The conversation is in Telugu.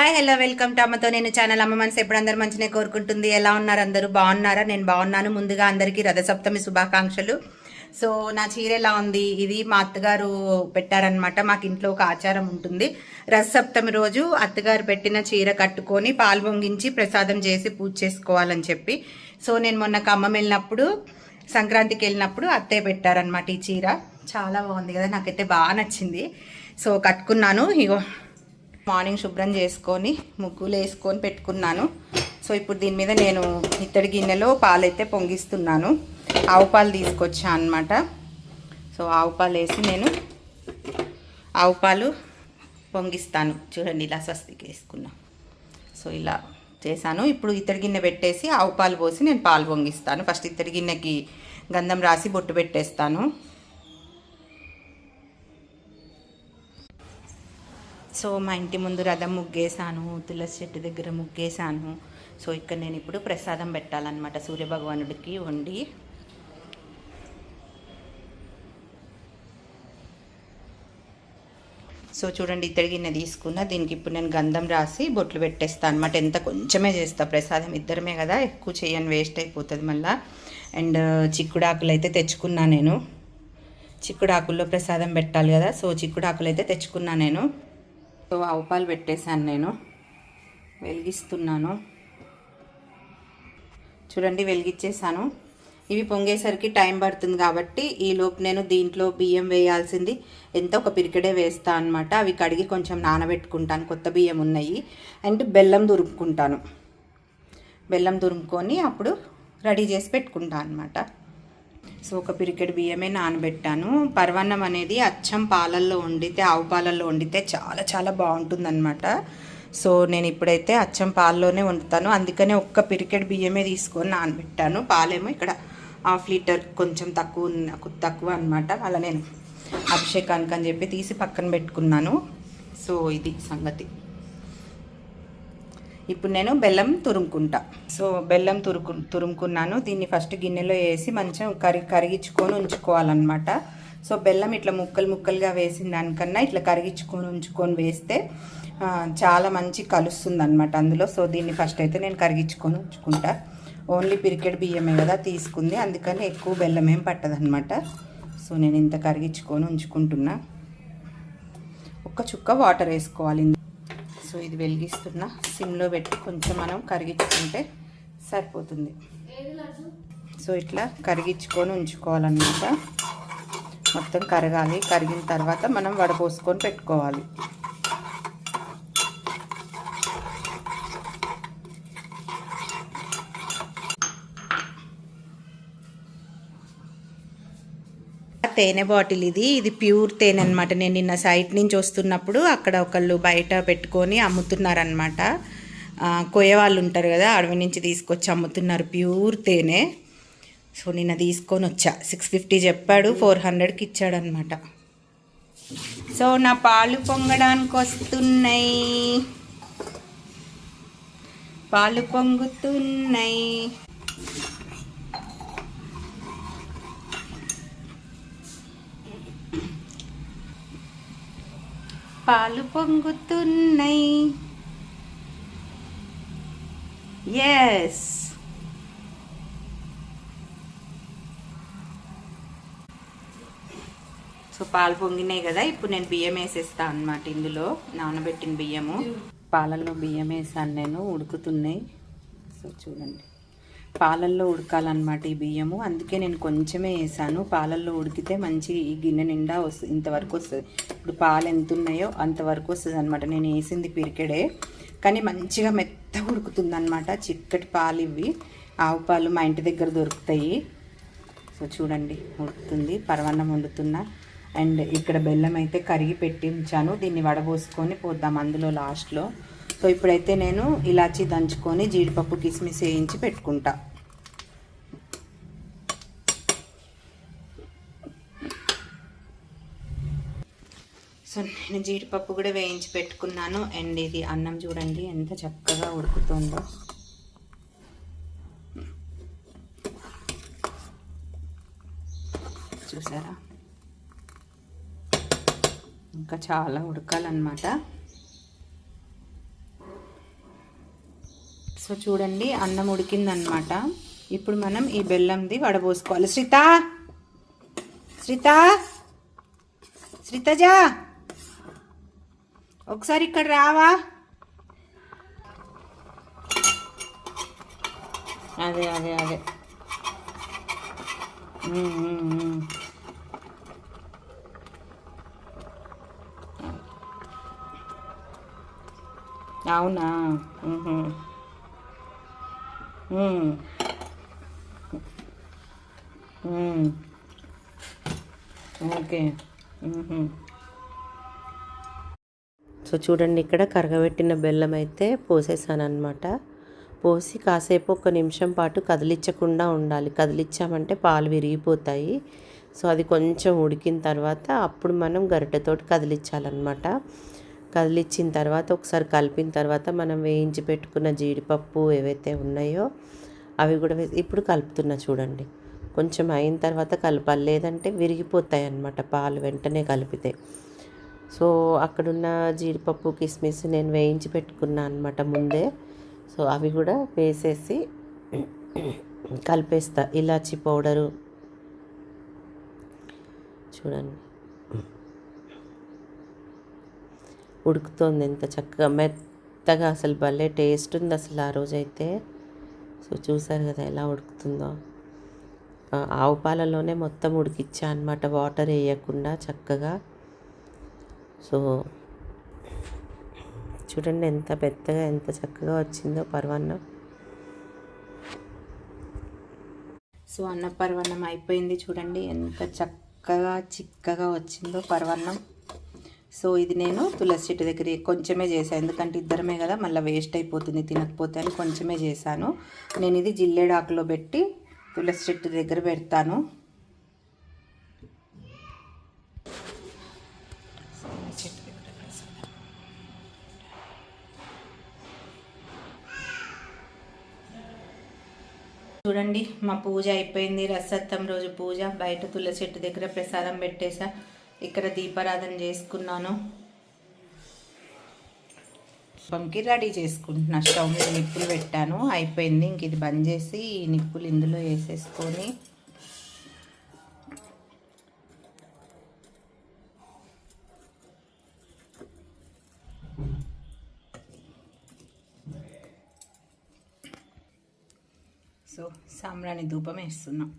హాయ్ హలో వెల్కమ్ టు అమ్మతో నేను ఛానల్. అమ్మ మనసు ఎప్పుడు అందరూ మంచినే కోరుకుంటుంది. ఎలా ఉన్నారు అందరూ? బాగున్నారా? నేను బాగున్నాను. ముందుగా అందరికీ రథసప్తమి శుభాకాంక్షలు. సో నా చీర ఎలా ఉంది? ఇది మా అత్తగారు పెట్టారనమాట మాకు ఇంట్లో ఒక ఆచారం ఉంటుంది. రథసప్తమి రోజు అత్తగారు పెట్టిన చీర కట్టుకొని పాలు పొంగించి ప్రసాదం చేసి పూజ చేసుకోవాలని చెప్పి. సో నేను మొన్న ఖమ్మం వెళ్ళినప్పుడు సంక్రాంతికి వెళ్ళినప్పుడు అత్తయ్య పెట్టారనమాట ఈ చీర. చాలా బాగుంది కదా? నాకైతే బాగా నచ్చింది. సో కట్టుకున్నాను. ఇగో మార్నింగ్ శుభ్రం చేసుకొని ముగ్గులు వేసుకొని పెట్టుకున్నాను. సో ఇప్పుడు దీని మీద నేను ఇత్తడి గిన్నెలో పాలు అయితే పొంగిస్తున్నాను. ఆవు పాలు తీసుకొచ్చాను అనమాట సో ఆవు పాలు వేసి నేను ఆవు పాలు పొంగిస్తాను. చూడండి ఇలా స్వస్తికి వేసుకున్నా. సో ఇలా చేశాను. ఇప్పుడు ఇత్తడి గిన్నె పెట్టేసి ఆవు పాలు పోసి నేను పాలు పొంగిస్తాను. ఫస్ట్ ఇత్తడి గిన్నెకి గంధం రాసి బొట్టు పెట్టేస్తాను. సో మా ఇంటి ముందు రథం ముగ్గేశాను తులసి చెట్టు దగ్గర ముగ్గేశాను. సో ఇక్కడ నేను ఇప్పుడు ప్రసాదం పెట్టాలన్నమాట సూర్యభగవానుడికి వండి. సో చూడండి ఇత్తడి గిన్నె తీసుకున్న దీనికి ఇప్పుడు నేను గంధం రాసి బొట్లు పెట్టేస్తాను అనమాట ఎంత కొంచెమే చేస్తా ప్రసాదం ఇద్దరమే కదా ఎక్కువ చేయని వేస్ట్ అయిపోతుంది మళ్ళీ. అండ్ చిక్కుడాకులు అయితే తెచ్చుకున్నా నేను. చిక్కుడాకుల్లో ప్రసాదం పెట్టాలి కదా సో చిక్కుడాకులు అయితే తెచ్చుకున్నా నేను. సో ఆవు పాలు పెట్టేశాను నేను. వెలిగిస్తున్నాను. చూడండి వెలిగించేసాను ఇవి పొంగేసరికి టైం పడుతుంది కాబట్టి ఈ లోపు నేను దీంట్లో బియ్యం వేయాల్సింది. ఎంత ఒక పిరికడే వేస్తా అనమాట అవి కడిగి కొంచెం నానబెట్టుకుంటాను. కొత్త బియ్యం ఉన్నాయి. అండ్ బెల్లం దురుపుకుంటాను. బెల్లం దురుముకొని అప్పుడు రెడీ చేసి పెట్టుకుంటాను అనమాట సో ఒక పిరికెడు బియ్యమే నానబెట్టాను. పర్వన్నం అనేది అచ్చం పాలల్లో వండితే ఆవు పాలల్లో వండితే చాలా చాలా బాగుంటుందన్నమాట. సో నేను ఇప్పుడైతే అచ్చం పాలలోనే వండుతాను. అందుకనే ఒక్క పిరికెడు బియ్యమే తీసుకొని నానబెట్టాను. పాలేమో ఇక్కడ హాఫ్ లీటర్ కొంచెం తక్కువ ఉన్న- తక్కువ అనమాట అలా నేను అభిషేకానికి అని చెప్పి తీసి పక్కన పెట్టుకున్నాను. సో ఇది సంగతి. ఇప్పుడు నేను బెల్లం తురుముకుంటా. సో బెల్లం తురుకు తురుముకున్నాను. దీన్ని ఫస్ట్ గిన్నెలో వేసి మంచిగా కరి కరిగించుకొని ఉంచుకోవాలన్నమాట. సో బెల్లం ఇట్లా ముక్కలు ముక్కలుగా వేసిన దానికన్నా ఇట్లా కరిగించుకొని ఉంచుకొని వేస్తే చాలా మంచి కలుస్తుంది అనమాట అందులో. సో దీన్ని ఫస్ట్ అయితే నేను కరిగించుకొని ఉంచుకుంటా. ఓన్లీ పిరికెడ్ బియ్యమే కదా తీసుకుంది. అందుకని ఎక్కువ బెల్లం ఏం పట్టదనమాట సో నేను ఇంత కరిగించుకొని ఉంచుకుంటున్నా. ఒక్క చుక్క వాటర్ వేసుకోవాలి సో ఇది వెలిగిస్తున్నా సిమ్లో పెట్టి కొంచెం మనం కరిగించుకుంటే సరిపోతుంది. సో ఇట్లా కరిగించుకొని ఉంచుకోవాలన్నమాట. మొత్తం కరగాలి. కరిగిన తర్వాత మనం వడపోసుకొని పెట్టుకోవాలి. తేనె బాటిల్ ఇది. ఇది ప్యూర్ తేనె అనమాట నేను నిన్న సైట్ నుంచి వస్తున్నప్పుడు అక్కడ ఒకళ్ళు బయట పెట్టుకొని అమ్ముతున్నారనమాట కొయ్య వాళ్ళు ఉంటారు కదా అడవి నుంచి తీసుకొచ్చి అమ్ముతున్నారు ప్యూర్ తేనె. సో నిన్న తీసుకొని వచ్చా. సిక్స్ ఫిఫ్టీ చెప్పాడు ఫోర్ హండ్రెడ్కి ఇచ్చాడనమాట సో నా పాలు పొంగడానికి వస్తున్నాయి పాలు పొంగుతున్నాయి. పాలు పొంగుతున్నాయి. ఎస్ సో పాలు పొంగినాయి కదా ఇప్పుడు నేను బియ్యం వేసేస్తా అనమాట ఇందులో నానబెట్టిన బియ్యము. పాలల్లో బియ్యం వేసాను నేను ఉడుకుతున్నాయి. సో చూడండి. పాలల్లో ఉడకాలన్నమాట ఈ బియ్యము. అందుకే నేను కొంచెమే వేసాను. పాలల్లో ఉడికితే మంచి ఈ గిన్నె నిండా వస్తుంది ఇంతవరకు వస్తుంది. ఇప్పుడు పాలు ఎంత ఉన్నాయో అంతవరకు వస్తుంది అనమాట నేను వేసింది పిరికెడే. కానీ మంచిగా మెత్తగా ఉడుకుతుంది అనమాట చిక్కటి పాలు ఇవి. ఆవు పాలు మా ఇంటి దగ్గర దొరుకుతాయి. సో చూడండి. ఉడుకుతుంది. పరవన్నం వండుతున్నా. అండ్ ఇక్కడ బెల్లం అయితే కరిగి పెట్టి ఉంచాను దీన్ని వడబోసుకొని పోద్దాం అందులో లాస్ట్లో. సో ఇప్పుడైతే నేను ఇలాచీ దంచుకొని జీడిపప్పు కిస్మిస్ వేయించి పెట్టుకుంటా. సో నేను జీడిపప్పు కూడా వేయించి పెట్టుకున్నాను. అండ్ ఇది అన్నం చూడండి ఎంత చక్కగా ఉడుకుతుందో. చూసారా? ఇంకా చాలా ఉడకాలన్నమాట. సో చూడండి అన్నం ఉడికిందనమాట. ఇప్పుడు మనం ఈ బెల్లంది వడబోసుకోవాలి. శ్రీత! శ్రీత! శ్రీతజా! ఒకసారి ఇక్కడ రావా? అదే అదే అదే. అవునా? ఓకే. సో చూడండి ఇక్కడ కరగబెట్టిన బెల్లం అయితే పోసేసాను అనమాట పోసి కాసేపు ఒక నిమిషం పాటు కదిలించకుండా ఉండాలి. కదిలించామంటే పాలు విరిగిపోతాయి. సో అది కొంచెం ఉడికిన తర్వాత అప్పుడు మనం గరిటెతోటి కదిలించాలన్నమాట. కదిలించిన తర్వాత ఒకసారి కలిపిన తర్వాత మనం వేయించి పెట్టుకున్న జీడిపప్పు ఏవైతే ఉన్నాయో అవి కూడా ఇప్పుడు కలుపుతున్నా చూడండి. కొంచెం అయిన తర్వాత కలపాలి. లేదంటే విరిగిపోతాయి అన్నమాట పాలు వెంటనే కలిపితే. సో అక్కడున్న జీడిపప్పు కిస్మిస్ నేను వేయించి పెట్టుకున్నా అనమాట ముందే. సో అవి కూడా వేసేసి కలిపేస్తా. ఇలాచి పౌడరు. చూడండి. ఉడుకుతోంది ఎంత చక్కగా. మెత్తగా అసలు భలే టేస్ట్ ఉంది అసలు ఆ రోజైతే. సో చూసారు కదా ఎలా ఉడుకుతుందో. ఆవు పాలలోనే మొత్తం ఉడికిచ్చా అనమాట వాటర్ వేయకుండా చక్కగా. సో చూడండి ఎంత పెద్దగా ఎంత చక్కగా వచ్చిందో పర్వన్నం. సో అన్న పర్వన్నం అయిపోయింది చూడండి. ఎంత చక్కగా చిక్కగా వచ్చిందో పర్వన్నం. సో ఇది నేను తులసి చెట్టు దగ్గర కొంచెమే చేశాను. ఎందుకంటే ఇద్దరమే కదా మళ్ళీ వేస్ట్ అయిపోతుంది తినకపోతే అని కొంచెమే చేశాను. నేను ఇది జిల్లేడాకులో పెట్టి తులసి చెట్టు దగ్గర పెడతాను. చూడండి మా పూజ అయిపోయింది. రసత్తం రోజు పూజ. బయట తులసి చెట్టు దగ్గర ప్రసాదం పెట్టేసా. ఇక్కడ దీపారాధన చేసుకున్నాను. పంకి రెడీ చేసుకుంటున్నా. స్టవ్ మీద నిప్పులు పెట్టాను. అయిపోయింది. ఇంక ఇది బంద్ చేసి ఈ నిప్పులు ఇందులో వేసేసుకొని సో సాంబ్రాణి ధూపం వేస్తున్నాం.